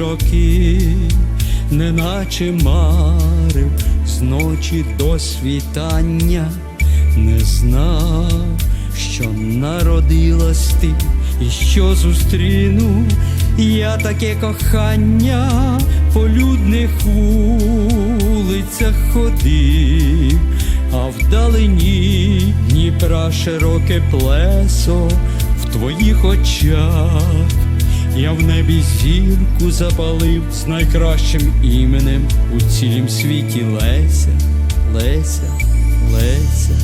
роки, неначе марив з ночі до світання, не знав, що народилась ти, і що зустріну я таке кохання по людних вулицях ходив, а вдалині Дніпра широке плесо в твоїх очах. Я в небі зірку запалив з найкращим іменем у цілім світі Леся, Леся, Леся.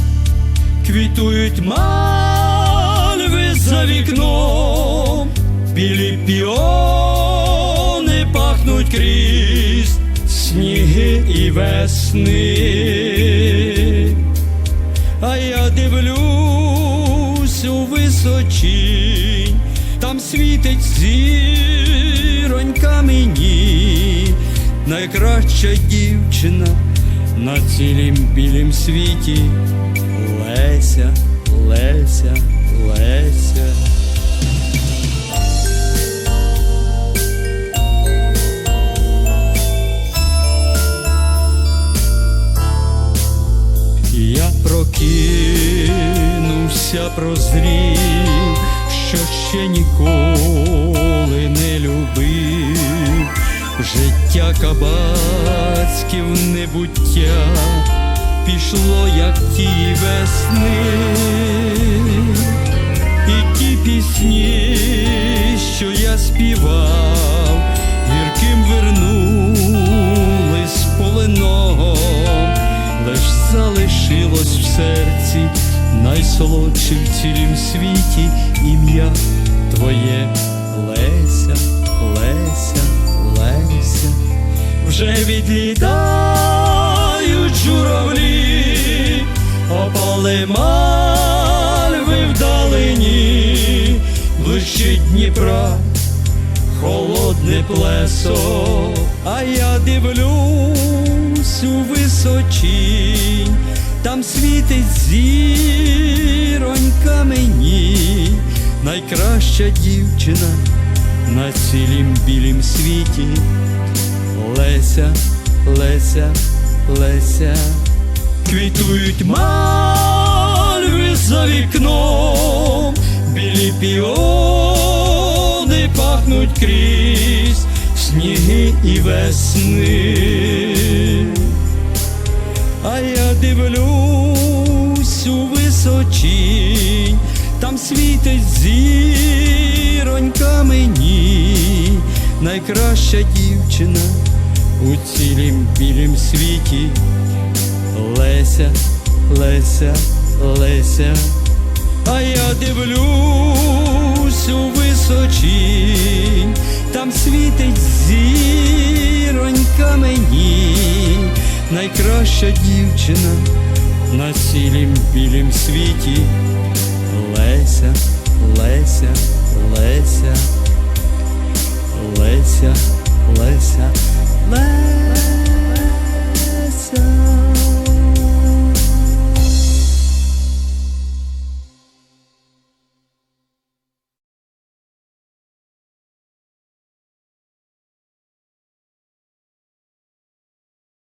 Квітують мальви за вікном, білі піони пахнуть крізь сніги і весни. А я дивлюсь у височінь, там світить зіронька мені, найкраща дівчина на цілім білім світі. Леся, Леся, Леся. Я прокинувся, прозрів, що ще ніколи не любив, життя кабацьке в небуття пішло, як ті весни, і ті пісні, що я співав, гірким вернулись полином. Лиш залишилось в серці найсолодше в цілім світі ім'я Твоє. Леся, Леся, Леся, вже відлітають журавлі, опали мальви вдалині, блищить Дніпра холодне плесо, а я дивлюсь у височінь, там світить зіронька мені, найкраща дівчина на цілім білім світі. Леся, Леся, Леся, квітують мальви за вікном, білі піони пахнуть крізь сніги і весни. Дивлюсь у височінь, там світить зіронька мені, найкраща дівчина у цілім білім світі. Леся, Леся, Леся, а я дивлюсь у височінь, там світить зіронька мені, найкраща дівчина на цілім білім світі, Леся, Леся, Леся, Леся.